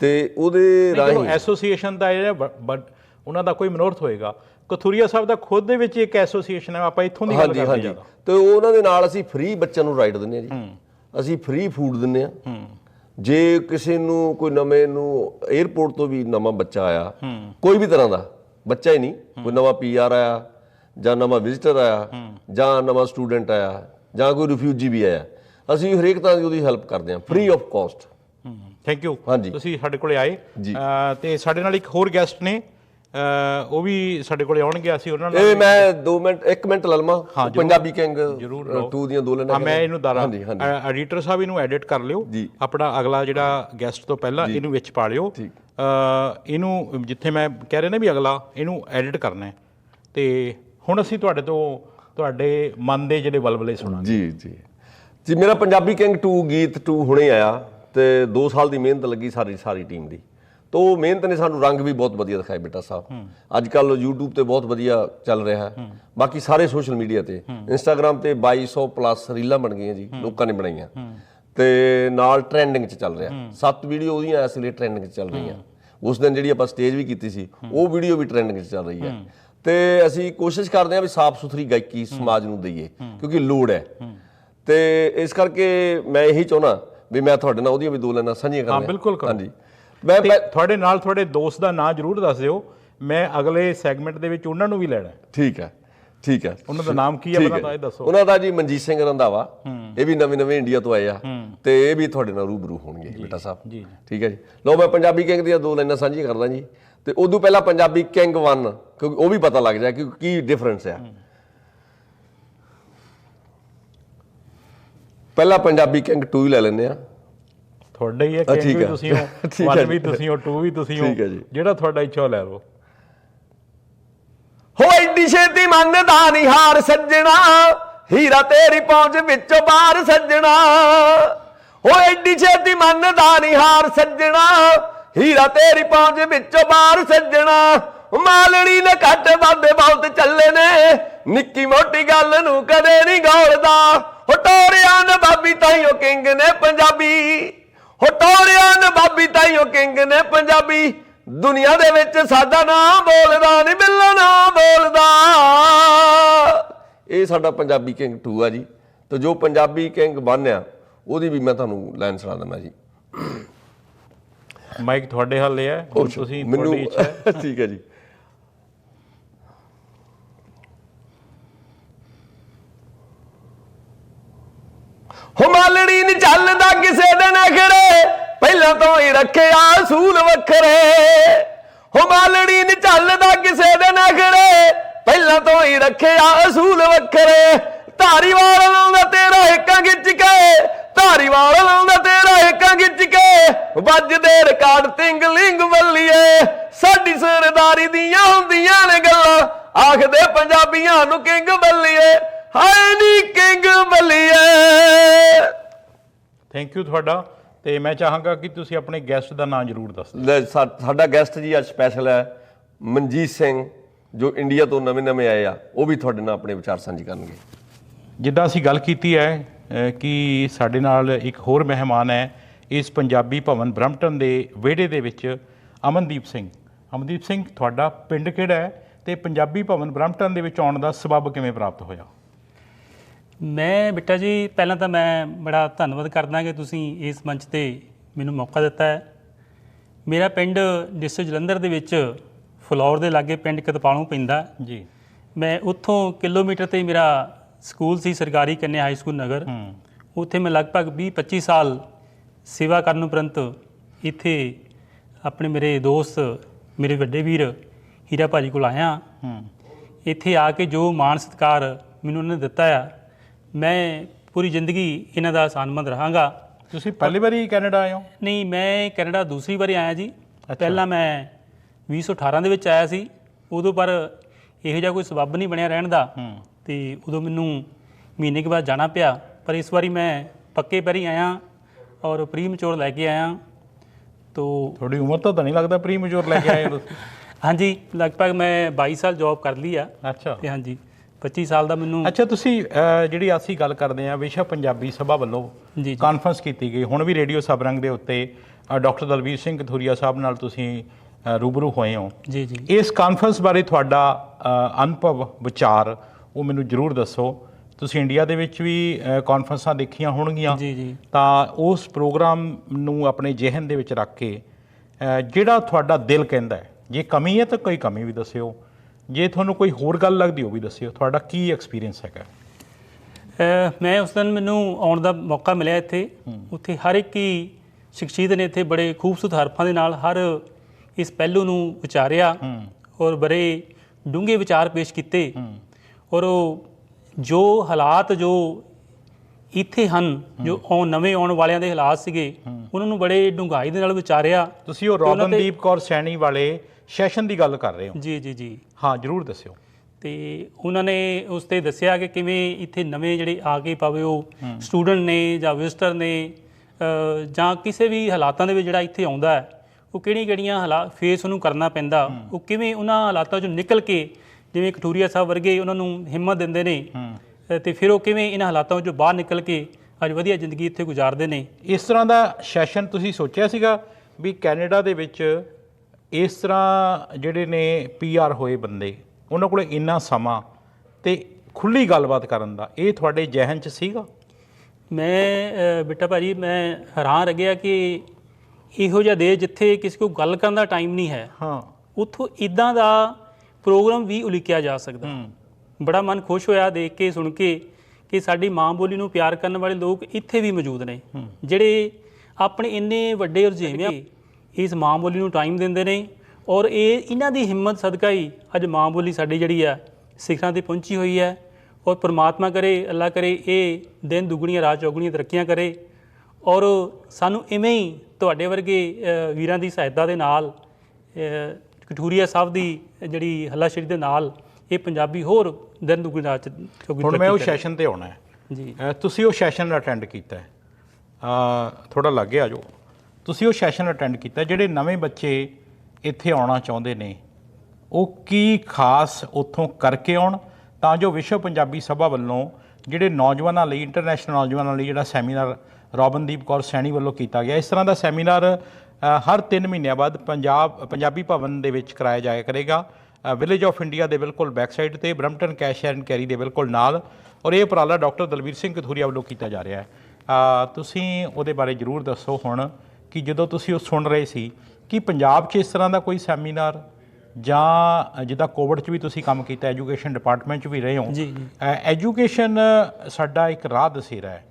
ਤੇ ਉਹਦੇ ਰਾਹੀਂ ਐਸੋਸੀਏਸ਼ਨ ਦਾ ਇਹ ਬਟ ਉਹਨਾਂ ਦਾ ਕੋਈ ਮਨੋਰਥ ਹੋਏਗਾ। ਕਥੂਰੀਆ ਸਾਹਿਬ ਦਾ ਖੁਦ ਦੇ ਵਿੱਚ ਇੱਕ ਐਸੋਸੀਏਸ਼ਨ ਹੈ ਆਪਾਂ ਇੱਥੋਂ ਦੀ ਗੱਲ ਕਰਦੇ ਹਾਂਜੀ। ਜ਼ਿਆਦਾ। ਤੇ ਉਹਨਾਂ ਦੇ ਨਾਲ ਅਸੀਂ ਫ੍ਰੀ ਬੱਚਿਆਂ ਨੂੰ ਰਾਈਡ ਦਿੰਨੇ ਆ ਜੀ। ਅਸੀਂ ਫ੍ਰੀ ਫੂਡ ਦਿੰਨੇ ਆ ਜੇ ਕਿਸੇ ਨੂੰ ਕੋਈ ਨਵੇਂ ਨੂੰ 에어ਪੋਰਟ ਤੋਂ ਵੀ ਨਵਾਂ ਬੱਚਾ ਆਇਆ ਕੋਈ ਵੀ ਤਰ੍ਹਾਂ ਦਾ ਬੱਚਾ ਹੀ ਨਹੀਂ ਕੋਈ ਨਵਾਂ ਪੀਆਰ ਆਇਆ ਜਾਂ ਨਵਾਂ ਵਿਜ਼ਿਟਰ ਆਇਆ ਜਾਂ ਨਵਾਂ ਸਟੂਡੈਂਟ ਆਇਆ ਜਾਂ ਕੋਈ ਰਿਫਿਊਜੀ ਵੀ ਆਇਆ ਅਸੀਂ ਹਰੇਕ ਤਰ੍ਹਾਂ ਦੀ ਉਹਦੀ ਹੈਲਪ ਕਰਦੇ ਹਾਂ free of cost thank you. ਤੁਸੀਂ ਸਾਡੇ ਕੋਲੇ ਆਏ। ਤੇ ਸਾਡੇ ਨਾਲ ਇੱਕ ਹੋਰ ਗੈਸਟ ਨੇ ਉਹ ਵੀ ਸਾਡੇ ਕੋਲੇ ਆਉਣਗੇ ਅਸੀਂ ਉਹਨਾਂ ਨਾਲ ਇਹ ਮੈਂ 2 ਮਿੰਟ 1 ਮਿੰਟ ਲਲਮਾ ਪੰਜਾਬੀ ਕਿੰਗ ਜ਼ਰੂਰ 2 ਦੀਆਂ ਦੋ ਲੈਣਾ ਮੈਂ ਇਹਨੂੰ ਦਾਰਾ। ਐਡੀਟਰ ਸਾਹਿਬ ਇਹਨੂੰ ਐਡਿਟ ਕਰ ਲਿਓ। ਆਪਣਾ ਅਗਲਾ ਜਿਹੜਾ ਗੈਸਟ ਤੋਂ ਪਹਿਲਾਂ ਇਹਨੂੰ ਵਿੱਚ ਪਾ ਲਿਓ। ਇਹਨੂੰ ਜਿੱਥੇ ਮੈਂ ਕਹਿ ਰਿਹਾ ਨਾ ਵੀ ਅਗਲਾ ਇਹਨੂੰ ਐਡਿਟ ਕਰਨਾ ਹੈ। ਤੇ ਹੁਣ ਅਸੀਂ ਤੁਹਾਡੇ ਤੋਂ ਤੁਹਾਡੇ ਮਨ ਦੇ ਜਿਹੜੇ ਵਲਵਲੇ ਸੁਣਾਂਗੇ। ਜੀ ਜੀ। ਜੀ ਮੇਰਾ ਪੰਜਾਬੀ ਕਿੰਗ 2 ਗੀਤ 2 ਹੁਣੇ ਆਇਆ ਤੇ 2 ਸਾਲ ਦੀ ਮਿਹਨਤ ਲੱਗੀ ਸਾਰੀ ਸਾਰੀ ਟੀਮ ਦੀ। ਤੋ ਉਹ ਮਿਹਨਤ ਨੇ ਸਾਨੂੰ ਰੰਗ ਵੀ ਬਹੁਤ ਵਧੀਆ ਦਿਖਾਏ ਬੇਟਾ ਸਾਹਿਬ। ਅੱਜ ਕੱਲ YouTube ਤੇ ਬਹੁਤ ਵਧੀਆ ਚੱਲ ਰਿਹਾ ਹੈ। ਬਾਕੀ ਸਾਰੇ ਸੋਸ਼ਲ ਮੀਡੀਆ ਤੇ। Instagram ਤੇ 2200 ਪਲੱਸ ਰੀਲਾਂ ਬਣ ਗਈਆਂ ਜੀ ਲੋਕਾਂ ਨੇ ਬਣਾਈਆਂ। ਤੇ ਨਾਲ ਟ੍ਰੈਂਡਿੰਗ 'ਚ ਚੱਲ ਰਿਹਾ। ਸੱਤ ਵੀਡੀਓ ਉਹਦੀਆਂ ਇਸ ਲਈ ਟ੍ਰੈਂਡਿੰਗ 'ਚ ਚੱਲ ਰਹੀਆਂ। ਉਸ ਦਿਨ ਜਿਹੜੀ ਆਪਾਂ ਸਟੇਜ ਵੀ ਕੀਤੀ ਸੀ ਉਹ ਵੀਡੀਓ ਵੀ ਟ੍ਰੈਂਡਿੰਗ 'ਚ ਚੱਲ ਰਹੀ ਹੈ। ਤੇ ਅਸੀਂ ਕੋਸ਼ਿਸ਼ ਕਰਦੇ ਹਾਂ ਵੀ ਸਾਫ਼ ਸੁਥਰੀ ਗਾਇਕੀ ਸਮਾਜ ਨੂੰ ਦਈਏ ਕਿਉਂਕਿ ਲੋੜ ਹੈ। ਤੇ ਇਸ ਕਰਕੇ ਮੈਂ ਇਹੀ ਚਾਹੁੰਦਾ ਵੀ ਮੈਂ ਤੁਹਾਡੇ ਨਾਲ ਉਹਦੀਆਂ ਵੀ ਦੋ ਲੈਣਾ ਸਾਂਝੀਆਂ ਕਰਾਂ ਬਿਲਕੁਲ ਕਰੋ। ਹਾਂਜੀ। ਮੈਂ ਤੁਹਾਡੇ ਨਾਲ ਤੁਹਾਡੇ ਦੋਸਤ ਦਾ ਨਾਂ ਜ਼ਰੂਰ ਦੱਸ ਦਿਓ। ਮੈਂ ਅਗਲੇ ਸੈਗਮੈਂਟ ਦੇ ਵਿੱਚ ਉਹਨਾਂ ਨੂੰ ਵੀ ਲੈਣਾ। ਠੀਕ ਹੈ ਠੀਕ ਹੈ। ਉਹਨਾਂ ਦਾ ਨਾਮ ਕੀ ਹੈ ਪਹਿਲਾਂ ਤਾਂ ਇਹ ਦੱਸੋ। ਉਹਨਾਂ ਦਾ ਜੀ ਮਨਜੀਤ ਸਿੰਘ ਰੰਧਾਵਾ। ਇਹ ਵੀ ਨਵੇਂ ਨਵੇਂ ਇੰਡੀਆ ਤੋਂ ਆਏ ਆ ਤੇ ਇਹ ਵੀ ਤੁਹਾਡੇ ਨਾਲ ਰੂਬਰੂ ਹੋਣਗੇ ਬੇਟਾ ਸਾਹਿਬ। ਜੀ। ਠੀਕ ਹੈ ਜੀ। ਲਓ ਮੈਂ ਪੰਜਾਬੀ ਕਿੰਗ ਦੀਆਂ ਦੋ ਲਾਈਨਾਂ ਸਾਂਝੀਆਂ ਕਰਦਾ ਜੀ। ਤੇ ਉਦੋਂ ਪਹਿਲਾਂ ਪੰਜਾਬੀ ਕਿੰਗ 1 ਕਿਉਂਕਿ ਉਹ ਵੀ ਪਤਾ ਲੱਗ ਜਾਏ ਕਿ ਕੀ ਡਿਫਰੈਂਸ ਹੈ। ਪਹਿਲਾਂ ਪੰਜਾਬੀ ਕਿੰਗ 2 ਹੀ ਲੈ ਲੈਂਦੇ ਆ। ਤੁਹਾਡਾ ਹੀ ਹੈ ਕਿ ਵੀ। ਤੁਸੀਂ ਹੋ ਠੀਕ ਹੈ 1 ਵੀ। ਤੁਸੀਂ ਹੋ 2 ਵੀ ਤੁਸੀਂ ਹੋ। ਜਿਹੜਾ ਤੁਹਾਡਾ ਇੱਛਾ ਲੈ ਲਓ ਹੋ ਐਡੀ ਛੇਤੀ ਮੰਨਦਾ ਨਹੀਂ ਹਾਰ ਸੱਜਣਾ ਹੀਰਾ ਤੇਰੀ ਪਹੁੰਚ ਵਿੱਚੋਂ ਬਾਹਰ ਸੱਜਣਾ ਹੋ ਐਡੀ ਛੇਤੀ ਮੰਨਦਾ ਨਹੀਂ ਹਾਰ ਸੱਜਣਾ ਹੀਰਾ ਤੇਰੀ ਪਹੁੰਚ ਵਿੱਚੋਂ ਬਾਹਰ ਸੱਜਣਾ ਮਾਲਣੀ ਨੇ ਘੱਟ ਵਾਦੇ ਬਹੁਤ ਚੱਲੇ ਨੇ ਨਿੱਕੀ ਮੋਟੀ ਗੱਲ ਨੂੰ ਕਦੇ ਨਹੀਂ ਗੌਲਦਾ ਹੋ ਟੋਰਿਆਂ ਨੇ ਬਾਬੀ ਤਾਈਓ ਕਿੰਗ ਨੇ ਪੰਜਾਬੀ ਹੋ ਟੋਰਿਆਂ ਨੇ ਬਾਬੀ ਤਾਈਓ ਕਿੰਗ ਨੇ ਪੰਜਾਬੀ ਦੁਨੀਆ ਦੇ ਵਿੱਚ ਸਾਡਾ ਨਾਮ ਬੋਲਦਾ ਨਹੀਂ ਬਿੱਲੋ ਨਾ ਬੋਲਦਾ। ਇਹ ਸਾਡਾ ਪੰਜਾਬੀ ਕਿੰਗ 2 ਆ ਜੀ। ਤੇ ਜੋ ਪੰਜਾਬੀ ਕਿੰਗ ਬਣਿਆ ਉਹਦੀ ਵੀ ਮੈਂ ਤੁਹਾਨੂੰ ਲਾਈਨ ਸੁਣਾ ਦਿੰਦਾ ਜੀ। ਮਾਈਕ ਤੁਹਾਡੇ ਹੱਲੇ ਹੈ ਤੁਸੀਂ ਤੁਹਾਡੀ ਇੱਛਾ ਹੈ। ਠੀਕ ਹੈ ਜੀ। ਹੋ ਮਾਲੜੀ ਨਹੀਂ ਚੱਲਦਾ ਕਿਸੇ ਦੇ ਨਖਰੇ। ਪਹਿਲਾਂ ਤੋਂ ਹੀ ਰੱਖਿਆ ਅਸੂਲ ਵੱਖਰੇ। ਹੋ ਮਾਲੜੀ ਨਹੀਂ ਚੱਲਦਾ ਕਿਸੇ ਦੇ ਨਖਰੇ। ਪਹਿਲਾਂ ਤੋਂ ਹੀ ਰੱਖਿਆ ਅਸੂਲ ਵੱਖਰੇ। ਧਾਰੀਵਾਲ ਲਾਉਂਦਾ ਤੇਰਾ ਏਕਾਂ ਖਿੱਚ ਕੇ। ਧਾਰੀਵਾਲ ਲਾਉਂਦਾ ਤੇਰਾ ਏਕਾਂ ਖਿੱਚ ਕੇ। ਵੱਜਦੇ ਰਿਕਾਰਡ ਤਿੰਗਲਿੰਗ ਵੱਲੀਏ। ਸਾਡੀ ਸਰਦਾਰੀ ਦੀਆਂ ਹੁੰਦੀਆਂ ਨੇ ਗੱਲਾਂ। ਆਖਦੇ ਪੰਜਾਬੀਆਂ ਨੂੰ ਕਿੰਗ ਬੱਲੀਏ ਹਾਏ ਨੀ ਕਿੰਗ ਬੱਲੀਏ ਥੈਂਕ ਯੂ ਤੁਹਾਡਾ ਤੇ ਮੈਂ ਚਾਹਾਂਗਾ ਕਿ ਤੁਸੀਂ ਆਪਣੇ ਗੈਸਟ ਦਾ ਨਾਮ ਜ਼ਰੂਰ ਦੱਸੋ ਸਾ- ਸਾਡਾ ਗੈਸਟ ਜੀ ਅੱਜ ਸਪੈਸ਼ਲ ਹੈ ਮਨਜੀਤ ਸਿੰਘ ਜੋ ਇੰਡੀਆ ਤੋਂ ਨਵੇਂ-ਨਵੇਂ ਆਏ ਆ ਉਹ ਵੀ ਤੁਹਾਡੇ ਨਾਲ ਆਪਣੇ ਵਿਚਾਰ ਸਾਂਝੇ ਕਰਨਗੇ। ਜਿੱਦਾਂ ਅਸੀਂ ਗੱਲ ਕੀਤੀ ਹੈ ਕਿ ਸਾਡੇ ਨਾਲ ਇੱਕ ਹੋਰ ਮਹਿਮਾਨ ਹੈ ਇਸ ਪੰਜਾਬੀ ਭਵਨ ਬ੍ਰਹਮਟਨ ਦੇ ਵਿਹੜੇ ਦੇ ਵਿੱਚ ਅਮਨਦੀਪ ਸਿੰਘ। ਅਮਨਦੀਪ ਸਿੰਘ ਤੁਹਾਡਾ ਪਿੰਡ ਕਿਹੜਾ ਹੈ? ਤੇ ਪੰਜਾਬੀ ਭਵਨ ਬ੍ਰਹਮਟਨ ਦੇ ਵਿੱਚ ਆਉਣ ਦਾ ਸਬਬ ਕਿਵੇਂ ਪ੍ਰਾਪਤ ਹੋਇਆ? ਮੈਂ ਬਿੱਟਾ ਜੀ ਪਹਿਲਾਂ ਤਾਂ ਮੈਂ ਬੜਾ ਧੰਨਵਾਦ ਕਰਦਾ ਕਿ ਤੁਸੀਂ ਇਸ ਮੰਚ ਤੇ ਮੈਨੂੰ ਮੌਕਾ ਦਿੱਤਾ ਹੈ। ਮੇਰਾ ਪਿੰਡ ਡਿਸਟ੍ਰਿਕਟ ਜਲੰਧਰ ਦੇ ਵਿੱਚ ਫਲੌਰ ਦੇ ਲਾਗੇ ਪਿੰਡ ਕਤਪਾਲੋਂ ਪੈਂਦਾ ਜੀ। ਮੈਂ ਉੱਥੋਂ ਕਿਲੋਮੀਟਰ ਤੇ ਮੇਰਾ ਸਕੂਲ ਸੀ ਸਰਕਾਰੀ ਕੰਨਿਆ ਹਾਈ ਸਕੂਲ ਨਗਰ। ਹੂੰ। ਉੱਥੇ ਮੈਂ ਲਗਭਗ 20 25 ਸਾਲ ਸੇਵਾ ਕਰਨ ਉਪਰੰਤ ਇੱਥੇ ਆਪਣੇ ਮੇਰੇ ਦੋਸਤ ਮੇਰੇ ਵੱਡੇ ਵੀਰ ਹੀਰਾ ਭਾਜੀ ਕੋਲ ਆਇਆ। ਹੂੰ। ਇੱਥੇ ਆ ਕੇ ਜੋ ਮਾਣ ਸਤਿਕਾਰ ਮੈਨੂੰ ਉਹਨਾਂ ਦਿੱਤਾ ਆ ਮੈਂ ਪੂਰੀ ਜ਼ਿੰਦਗੀ ਇਹਨਾਂ ਦਾ ਸਾਨਮੰਦ ਰਹਾਂਗਾ। ਤੁਸੀਂ ਪਹਿਲੀ ਵਾਰੀ ਕੈਨੇਡਾ ਆਏ ਹੋ? ਨਹੀਂ ਮੈਂ ਕੈਨੇਡਾ ਦੂਸਰੀ ਵਾਰੀ ਆਇਆ ਜੀ। ਪਹਿਲਾਂ ਮੈਂ 2018 ਦੇ ਵਿੱਚ ਆਇਆ ਸੀ। ਉਦੋਂ ਪਰ ਇਹੋ ਜਿਹਾ ਕੋਈ ਸਬੱਬ ਨਹੀਂ ਬਣਿਆ ਰਹਿਣ ਦਾ। ਤੇ ਉਦੋਂ ਮੈਨੂੰ ਮਹੀਨੇ ਕੇ ਬਾਅਦ ਜਾਣਾ ਪਿਆ। ਪਰ ਇਸ ਵਾਰੀ ਮੈਂ ਪੱਕੇ ਪੈਰੀ ਆਇਆ ਔਰ ਪ੍ਰੀ ਮੈਚੁਰ ਲੈ ਕੇ ਆਇਆ। ਤੋ ਤੁਹਾਡੀ ਉਮਰ ਤਾਂ ਤਾਂ ਨਹੀਂ ਲੱਗਦਾ ਪ੍ਰੀ ਮੈਚੁਰ ਲੈ ਕੇ ਆਏ ਹੋ ਤੁਸੀਂ? ਹਾਂਜੀ ਲਗਭਗ ਮੈਂ 22 ਸਾਲ ਜੌਬ ਕਰ ਲਈ ਆ। ਅੱਛਾ। ਤੇ ਹਾਂਜੀ। 25 ਸਾਲ ਦਾ ਮੈਨੂੰ ਅੱਛਾ ਤੁਸੀਂ ਅਹ, ਜਿਹੜੀ ਅਸੀਂ ਗੱਲ ਕਰਦੇ ਆ ਵਿਸ਼ਵ ਪੰਜਾਬੀ ਸਭਾ ਵੱਲੋਂ ਜੀ ਜੀ। ਕਾਨਫਰੰਸ ਕੀਤੀ ਗਈ। ਹੁਣ ਵੀ ਰੇਡੀਓ ਸਬਰੰਗ ਦੇ ਉੱਤੇ ਡਾਕਟਰ ਦਲਵੀਰ ਸਿੰਘ ਕਥੂਰੀਆ ਸਾਹਿਬ ਨਾਲ ਤੁਸੀਂ ਰੂਬਰੂ ਹੋਏ ਹੋ। ਜੀ ਜੀ। ਇਸ ਕਾਨਫਰੰਸ ਬਾਰੇ ਤੁਹਾਡਾ ਅ, ਅਨੁਭਵ ਵਿਚਾਰ ਉਹ ਮੈਨੂੰ ਜਰੂਰ ਦੱਸੋ। ਤੁਸੀਂ ਇੰਡੀਆ ਦੇ ਵਿੱਚ ਵੀ ਅ, ਕਾਨਫਰੰਸਾਂ ਦੇਖੀਆਂ ਹੋਣਗੀਆਂ। ਜੀ ਜੀ। ਤਾਂ ਉਸ ਪ੍ਰੋਗਰਾਮ ਨੂੰ ਆਪਣੇ ਜਿਹਨ ਦੇ ਵਿੱਚ ਰੱਖ ਕੇ ਅ, ਜਿਹੜਾ ਤੁਹਾਡਾ ਦਿਲ ਕਹਿੰਦਾ ਹੈ ਜੇ ਕਮੀ ਹੈ ਤਾਂ ਕੋਈ ਕਮੀ ਵੀ ਦੱਸਿਓ। ਜੇ ਤੁਹਾਨੂੰ ਕੋਈ ਹੋਰ ਗੱਲ ਲੱਗਦੀ ਉਹ ਵੀ ਦੱਸਿਓ। ਤੁਹਾਡਾ ਕੀ ਐਕਸਪੀਰੀਅੰਸ ਹੈਗਾ? ਮੈਂ ਉਸ ਦਿਨ ਮੈਨੂੰ ਆਉਣ ਦਾ ਮੌਕਾ ਮਿਲਿਆ ਇੱਥੇ। ਉੱਥੇ ਹਰ ਇੱਕ ਹੀ ਸ਼ਖਸੀਅਤ ਨੇ ਇੱਥੇ ਬੜੇ ਖੂਬਸੂਰਤ ਹਰਫਾਂ ਦੇ ਨਾਲ ਹਰ ਇਸ ਪਹਿਲੂ ਨੂੰ ਵਿਚਾਰਿਆ ਔਰ ਬੜੇ ਡੂੰਘੇ ਵਿਚਾਰ ਪੇਸ਼ ਕੀਤੇ। ਔਰ ਉਹ ਜੋ ਹਾਲਾਤ ਜੋ ਇੱਥੇ ਹਨ ਜੋ ਆਉਣ ਨਵੇਂ ਆਉਣ ਵਾਲਿਆਂ ਦੇ ਹਾਲਾਤ ਸੀਗੇ ਉਹਨਾਂ ਨੂੰ ਬੜੇ ਡੂੰਘਾਈ ਦੇ ਨਾਲ ਵਿਚਾਰਿਆ। ਤੁਸੀਂ ਉਹ ਰੋਗਨਦੀਪ ਕੌਰ ਸੈਣੀ ਵਾਲੇ ਸੈਸ਼ਨ ਦੀ ਗੱਲ ਕਰ ਰਹੇ ਹੋ। ਜੀ ਜੀ ਜੀ। ਹਾਂ ਜਰੂਰ ਦੱਸਿਓ। ਤੇ ਉਹਨਾਂ ਨੇ ਉਸ ਤੇ ਦੱਸਿਆ ਕਿ ਕਿਵੇਂ ਇੱਥੇ ਨਵੇਂ ਜਿਹੜੇ ਆ ਕੇ ਪਾਵੇ ਉਹ ਸਟੂਡੈਂਟ ਨੇ ਜਾਂ ਵਿਜ਼ਟਰ ਨੇ ਜਾਂ ਕਿਸੇ ਵੀ ਹਾਲਾਤਾਂ ਦੇ ਵਿੱਚ ਜਿਹੜਾ ਇੱਥੇ ਆਉਂਦਾ ਹੈ ਉਹ ਕਿਹੜੀ ਕਿਹੜੀਆਂ ਹਾਲਾਤ ਫੇਸ ਉਹਨੂੰ ਕਰਨਾ ਪੈਂਦਾ ਉਹ ਕਿਵੇਂ ਉਹਨਾਂ ਹਾਲਾਤਾਂ ਚੋਂ ਨਿਕਲ ਕੇ ਜਿਵੇਂ ਕਟੂਰੀਆ ਸਾਹਿਬ ਵਰਗੇ ਉਹਨਾਂ ਨੂੰ ਹਿੰਮਤ ਦਿੰਦੇ ਨੇ ਤੇ ਫਿਰ ਉਹ ਕਿਵੇਂ ਇਹਨਾਂ ਹਾਲਾਤਾਂ ਵਿੱਚੋਂ ਬਾਹਰ ਨਿਕਲ ਕੇ ਅੱਜ ਵਧੀਆ ਜ਼ਿੰਦਗੀ ਇੱਥੇ ਗੁਜ਼ਾਰਦੇ ਨੇ। ਇਸ ਤਰ੍ਹਾਂ ਦਾ ਸੈਸ਼ਨ ਤੁਸੀਂ ਸੋਚਿਆ ਸੀਗਾ ਵੀ ਕੈਨੇਡਾ ਦੇ ਵਿੱਚ ਇਸ ਤਰ੍ਹਾਂ ਜਿਹੜੇ ਨੇ ਪੀਆਰ ਹੋਏ ਬੰਦੇ ਉਹਨਾਂ ਕੋਲੇ ਇੰਨਾ ਸਮਾਂ ਤੇ ਖੁੱਲੀ ਗੱਲਬਾਤ ਕਰਨ ਦਾ ਇਹ ਤੁਹਾਡੇ ਜਿਹਨ 'ਚ ਸੀਗਾ? ਮੈਂ ਬਿੱਟਾ ਭਾਜੀ ਮੈਂ ਹੈਰਾਨ ਰਹਿ ਗਿਆ ਕਿ ਇਹੋ ਜਿਹਾ ਦੇਸ਼ ਜਿੱਥੇ ਕਿਸੇ ਕੋਲ ਗੱਲ ਕਰਨ ਦਾ ਟਾਈਮ ਨਹੀਂ ਹੈ ਹਾਂ। ਉੱਥੋਂ ਇਦਾਂ ਦਾ ਪ੍ਰੋਗਰਾਮ ਵੀ ਉਲੀਕਿਆ ਜਾ ਸਕਦਾ। ਬੜਾ ਮਨ ਖੁਸ਼ ਹੋਇਆ ਦੇਖ ਕੇ ਸੁਣ ਕੇ ਕਿ ਸਾਡੀ ਮਾਂ ਬੋਲੀ ਨੂੰ ਪਿਆਰ ਕਰਨ ਵਾਲੇ ਲੋਕ ਇੱਥੇ ਵੀ ਮੌਜੂਦ ਨੇ ਜਿਹੜੇ ਆਪਣੇ ਇੰਨੇ ਵੱਡੇ ਰੁਝੇਵਿਆਂ ਇਸ ਮਾਂ ਬੋਲੀ ਨੂੰ ਟਾਈਮ ਦਿੰਦੇ ਨੇ ਔਰ ਇਹ ਇਹਨਾਂ ਦੀ ਹਿੰਮਤ ਸਦਕਾ ਹੀ ਅੱਜ ਮਾਂ ਬੋਲੀ ਸਾਡੀ ਜਿਹੜੀ ਆ ਸਿਖਰਾਂ ਤੇ ਪਹੁੰਚੀ ਹੋਈ ਹੈ ਔਰ ਪ੍ਰਮਾਤਮਾ ਕਰੇ ਅੱਲਾ ਕਰੇ ਇਹ ਦਿਨ ਦੁਗਣੀਆਂ ਰਾਤ ਚੌਗਣੀਆਂ ਤਰੱਕੀਆਂ ਕਰੇ ਔਰ ਸਾਨੂੰ ਇਵੇਂ ਹੀ ਤੁਹਾਡੇ ਵਰਗੇ ਵੀਰਾਂ ਦੀ ਸਹਾਇਤਾ ਦੇ ਨਾਲ ਕਠੂਰੀਆ ਸਾਹਿਬ ਦੀ ਜਿਹੜੀ ਹੱਲਾਸ਼ੇਰੀ ਦੇ ਨਾਲ ਇਹ ਪੰਜਾਬੀ ਹੋਰ ਦਿਨ ਦੁਗਣੀ ਰਾਤ ਚੌਗਣੀ ਹੁਣ ਮੈਂ ਉਹ। ਸੈਸ਼ਨ ਤੇ ਆਉਣਾ ਹੈ। ਜੀ। ਤੁਸੀਂ ਉਹ ਸੈਸ਼ਨ ਅਟੈਂਡ ਕੀਤਾ ਹੈ। ਥੋੜਾ ਲੱਗੇ ਆ ਜੋ। ਤੁਸੀਂ ਉਹ ਸੈਸ਼ਨ ਅਟੈਂਡ ਕੀਤਾ ਜਿਹੜੇ ਨਵੇਂ ਬੱਚੇ ਇੱਥੇ ਆਉਣਾ ਚਾਹੁੰਦੇ ਨੇ? ਉਹ ਕੀ ਖਾਸ ਉੱਥੋਂ ਕਰਕੇ ਆਉਣ? ਤਾਂ ਜੋ ਵਿਸ਼ਵ ਪੰਜਾਬੀ ਸਭਾ ਵੱਲੋਂ ਜਿਹੜੇ ਨੌਜਵਾਨਾਂ ਲਈ ਇੰਟਰਨੈਸ਼ਨਲ ਨੌਜਵਾਨਾਂ ਲਈ ਜਿਹੜਾ ਸੈਮੀਨਾਰ ਰੋਬਨਦੀਪ ਕੌਰ ਸੈਣੀ ਵੱਲੋਂ ਕੀਤਾ ਗਿਆ, ਇਸ ਤਰ੍ਹਾਂ ਦਾ ਸੈਮੀਨਾਰ ਹਰ 3 ਮਹੀਨਿਆਂ ਬਾਅਦ ਪੰਜਾਬ, ਪੰਜਾਬੀ ਭਵਨ ਦੇ ਵਿੱਚ ਕਰਾਇਆ ਜਾਇਆ ਕਰੇਗਾ। ਵਿਲੇਜ ਆਫ ਇੰਡੀਆ ਦੇ ਬਿਲਕੁਲ ਬੈਕ ਸਾਈਡ ਤੇ ਬ੍ਰਮਟਨ ਕੈਸ਼ ਐਂਡ ਕੈਰੀ ਦੇ ਬਿਲਕੁਲ ਨਾਲ, ਔਰ ਇਹ ਉਪਰਾਲਾ ਡਾਕਟਰ ਦਲਵੀਰ ਸਿੰਘ ਕਥੂਰੀਆ ਵੱਲੋਂ ਕੀਤਾ ਜਾ ਰਿਹਾ ਹੈ। ਤੁਸੀਂ ਉਹਦੇ ਬਾਰੇ ਜਰੂਰ ਦੱਸੋ ਹੁਣ ਕਿ ਜਦੋਂ ਤੁਸੀਂ ਉਹ ਸੁਣ ਰਹੇ ਸੀ ਕਿ ਪੰਜਾਬ 'ਚ ਇਸ ਤਰ੍ਹਾਂ ਦਾ ਕੋਈ ਸੈਮੀਨਾਰ ਜਾਂ ਜਿੱਦਾਂ ਕੋਵਿਡ 'ਚ ਵੀ ਤੁਸੀਂ ਕੰਮ ਕੀਤਾ ਐਜੂਕੇਸ਼ਨ ਡਿਪਾਰਟਮੈਂਟ 'ਚ ਵੀ ਰਹੇ ਹੋ? ਐਜੂਕੇਸ਼ਨ ਸਾਡਾ ਇੱਕ ਰਾਹ ਦਸੇਰਾ ਹੈ।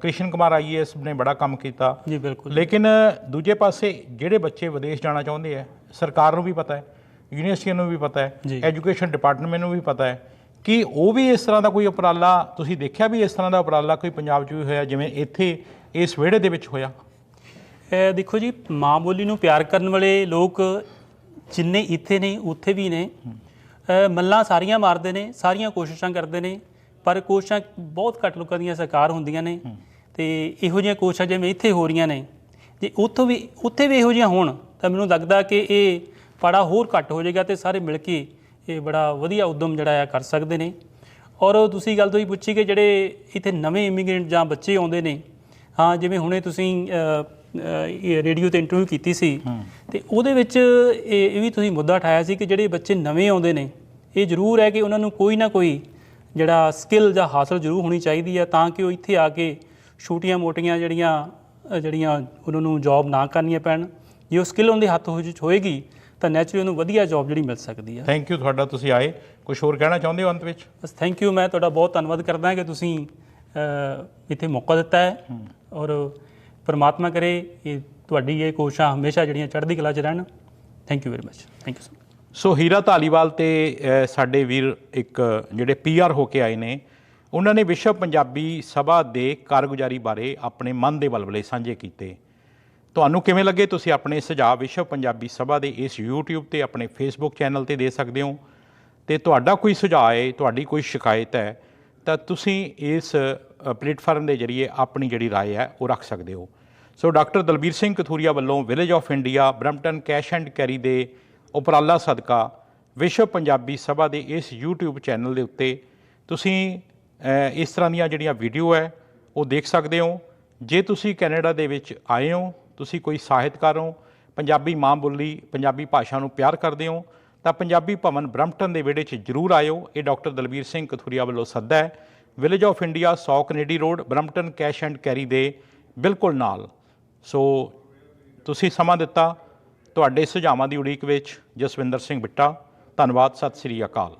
ਕ੍ਰਿਸ਼ਨ ਕੁਮਾਰ ਆਈਏਐਸ ਨੇ ਬੜਾ ਕੰਮ ਕੀਤਾ। ਜੀ ਬਿਲਕੁਲ। ਲੇਕਿਨ ਦੂਜੇ ਪਾਸੇ ਜਿਹੜੇ ਬੱਚੇ ਵਿਦੇਸ਼ ਜਾਣਾ ਚਾਹੁੰਦੇ ਆ ਸਰਕਾਰ ਨੂੰ ਵੀ ਪਤਾ ਹੈ ਯੂਨੀਵਰਸਿਟੀਆਂ ਨੂੰ ਵੀ ਪਤਾ। ਹੈ ਐਜੂਕੇਸ਼ਨ ਡਿਪਾਰਟਮੈਂਟ ਨੂੰ ਵੀ ਪਤਾ ਹੈ ਕਿ ਉਹ ਵੀ ਇਸ ਤਰ੍ਹਾਂ ਦਾ ਕੋਈ ਉਪਰਾਲਾ ਤੁਸੀਂ ਦੇਖਿਆ ਵੀ ਇਸ ਤਰ੍ਹਾਂ ਦਾ ਉਪਰਾਲਾ ਕੋਈ ਪੰਜਾਬ 'ਚ ਵੀ ਹੋਇਆ ਜਿਵੇਂ ਇੱਥੇ ਇਸ ਵਿਹੜੇ ਦੇ ਵਿੱਚ ਹੋਇਆ? ਦੇਖੋ ਜੀ ਮਾਂ ਬੋਲੀ ਨੂੰ ਪਿਆਰ ਕਰਨ ਵਾਲੇ ਲੋਕ ਜਿੰਨੇ ਇੱਥੇ ਨੇ ਉੱਥੇ ਵੀ ਨੇ ਮੱਲਾਂ ਸਾਰੀਆਂ ਮਾਰਦੇ ਨੇ ਸਾਰੀਆਂ ਕੋਸ਼ਿਸ਼ਾਂ ਕਰਦੇ ਨੇ ਪਰ ਕੋਸ਼ਿਸ਼ਾਂ ਬਹੁਤ ਘੱਟ ਲੋਕਾਂ ਦੀਆਂ ਸਾਕਾਰ ਹੁੰਦੀਆਂ ਨੇ ਤੇ ਇਹੋ ਜਿਹੀਆਂ ਕੋਸ਼ਿਸ਼ਾਂ ਜਿਵੇਂ ਇੱਥੇ ਹੋ ਰਹੀਆਂ ਨੇ ਜੇ ਉੱਥੋਂ ਵੀ ਉੱਥੇ ਵੀ ਇਹੋ ਜਿਹੀਆਂ ਹੋਣ ਤਾਂ ਮੈਨੂੰ ਲੱਗਦਾ ਕਿ ਇਹ ਪਾੜਾ ਹੋਰ ਘੱਟ ਹੋ ਜਾਏਗਾ ਤੇ ਸਾਰੇ ਮਿਲ ਕੇ ਇਹ ਬੜਾ ਵਧੀਆ ਉਦਮ ਜਿਹੜਾ ਆ ਕਰ ਸਕਦੇ ਨੇ। ਔਰ ਦੂਸਰੀ ਗੱਲ ਤੋਂ ਹੀ ਪੁੱਛੀ ਕਿ ਜਿਹੜੇ ਇੱਥੇ ਨਵੇਂ ਇਮੀਗ੍ਰੈਂਟ ਜਾਂ ਬੱਚੇ ਆਉਂਦੇ ਨੇ ਹਾਂ ਜਿਵੇਂ ਹੁਣੇ ਤੁਸੀਂ ਰੇਡੀਓ ਤੇ ਇੰਟਰਵਿਊ ਕੀਤੀ ਸੀ। ਤੇ ਉਹਦੇ ਵਿੱਚ ਇਹ ਵੀ ਤੁਸੀਂ ਮੁੱਦਾ ਉਠਾਇਆ ਸੀ ਕਿ ਜਿਹੜੇ ਬੱਚੇ ਨਵੇਂ ਆਉਂਦੇ ਨੇ ਇਹ ਜ਼ਰੂਰ ਹੈ ਕਿ ਉਹਨਾਂ ਨੂੰ ਕੋਈ ਨਾ ਕੋਈ ਜਿਹੜਾ ਸਕਿੱਲ ਜਾਂ ਹਾਸਲ ਜ਼ਰੂਰ ਹੋਣੀ ਚਾਹੀਦੀ ਹੈ ਤਾਂ ਕਿ ਉਹ ਇੱਥੇ ਆ ਕੇ ਛੋਟੀਆਂ ਮੋਟੀਆਂ ਜਿਹੜੀਆਂ ਜਿਹੜੀਆਂ ਉਹਨਾਂ ਨੂੰ ਜੌਬ ਨਾ ਕਰਨੀਆਂ ਪੈਣ। ਜੇ ਉਹ ਸਕਿੱਲ ਉਹਦੇ ਹੱਥ ਵਿੱਚ ਹੋਏਗੀ ਤਾਂ ਨੈਚੁਰਲੀ ਉਹਨੂੰ ਵਧੀਆ ਜੌਬ ਜਿਹੜੀ ਮਿਲ ਸਕਦੀ ਹੈ ਥੈਂਕ ਯੂ ਤੁਹਾਡਾ ਤੁਸੀਂ ਆਏ। ਕੁਝ ਹੋਰ ਕਹਿਣਾ ਚਾਹੁੰਦੇ ਹੋ ਅੰਤ ਵਿੱਚ? ਬਸ ਥੈਂਕ ਯੂ ਮੈਂ ਤੁਹਾਡਾ ਬਹੁਤ ਧੰਨਵਾਦ ਕਰਦਾ ਹਾਂ ਕਿ ਤੁਸੀਂ ਇੱਥੇ ਮੌਕਾ ਦਿੱਤਾ ਹੈ। ਔਰ ਪਰਮਾਤਮਾ ਕਰੇ ਇਹ ਤੁਹਾਡੀ ਇਹ ਕੋਸ਼ਿਸ਼ਾਂ ਹਮੇਸ਼ਾ ਜਿਹੜੀਆਂ ਚੜ੍ਹਦੀ ਕਲਾ 'ਚ ਰਹਿਣ thank you very much thank you so so Heera Dhaliwal ਤੇ ਅ, ਸਾਡੇ ਵੀਰ ਇੱਕ ਜਿਹੜੇ ਪੀਆਰ ਹੋ ਕੇ ਆਏ ਨੇ ਉਹਨਾਂ ਨੇ ਵਿਸ਼ਵ ਪੰਜਾਬੀ ਸਭਾ ਦੇ ਕਾਰਗੁਜ਼ਾਰੀ ਬਾਰੇ ਆਪਣੇ ਮਨ ਦੇ ਬਲਬਲੇ ਸਾਂਝੇ ਕੀਤੇ ਤੁਹਾਨੂੰ ਕਿਵੇਂ ਲੱਗੇ ਤੁਸੀਂ ਆਪਣੇ ਸੁਝਾਅ ਵਿਸ਼ਵ ਪੰਜਾਬੀ ਸਭਾ ਦੇ ਇਸ YouTube ਤੇ ਆਪਣੇ Facebook ਚੈਨਲ ਤੇ ਦੇ ਸਕਦੇ ਹੋ ਤੇ ਤੁਹਾਡਾ ਕੋਈ ਸੁਝਾਅ ਹੈ ਤੁਹਾਡੀ ਕੋਈ ਸ਼ਿਕਾਇਤ ਹੈ ਤਾਂ ਤੁਸੀਂ ਇਸ ਅ, ਪਲੇਟਫਾਰਮ ਦੇ ਜ਼ਰੀਏ ਆਪਣੀ ਜਿਹੜੀ رائے ਹੈ ਉਹ ਰੱਖ ਸਕਦੇ ਹੋ ਸੋ ਡਾਕਟਰ ਦਲਬੀਰ ਸਿੰਘ ਕਥੂਰੀਆ ਵੱਲੋਂ village of India Brampton cash and carry ਦੇ ਉਪਰਾਲਾ ਸਦਕਾ ਵਿਸ਼ਵ ਪੰਜਾਬੀ ਸਭਾ ਦੇ ਇਸ YouTube ਚੈਨਲ ਦੇ ਉੱਤੇ ਤੁਸੀਂ ਇਸ ਤਰ੍ਹਾਂ ਦੀਆਂ ਜਿਹੜੀਆਂ ਵੀਡੀਓ ਹੈ, ਉਹ ਦੇਖ ਸਕਦੇ ਹੋ। ਜੇ ਤੁਸੀਂ ਕੈਨੇਡਾ ਦੇ ਵਿੱਚ ਆਏ ਹੋ, ਤੁਸੀਂ ਕੋਈ ਸਾਹਿਤਕਾਰ ਹੋ, ਪੰਜਾਬੀ ਮਾਂ ਬੋਲੀ, ਪੰਜਾਬੀ ਭਾਸ਼ਾ ਨੂੰ ਪਿਆਰ ਕਰਦੇ ਹੋ, ਤਾਂ ਪੰਜਾਬੀ ਭਵਨ ਬ੍ਰੈਂਪਟਨ ਦੇ ਵਿਹੜੇ 'ਚ ਜਰੂਰ ਆਇਓ। ਇਹ ਡਾਕਟਰ ਦਲਬੀਰ ਸਿੰਘ ਕਥੂਰੀਆ ਵੱਲੋਂ ਸੱਦਾ ਹੈ। Village of India 100 Kennedy road Brampton cash and carry ਦੇ ਬਿਲਕੁਲ ਨਾਲ। ਸੋ ਤੁਸੀਂ ਸਮਾਂ ਦਿੱਤਾ ਤੁਹਾਡੇ ਸੁਝਾਵਾਂ ਦੀ ਉਡੀਕ ਵਿੱਚ ਜਸਵਿੰਦਰ ਸਿੰਘ ਬਿੱਟਾ। ਧੰਨਵਾਦ, ਸਤਿ ਸ੍ਰੀ ਅਕਾਲ।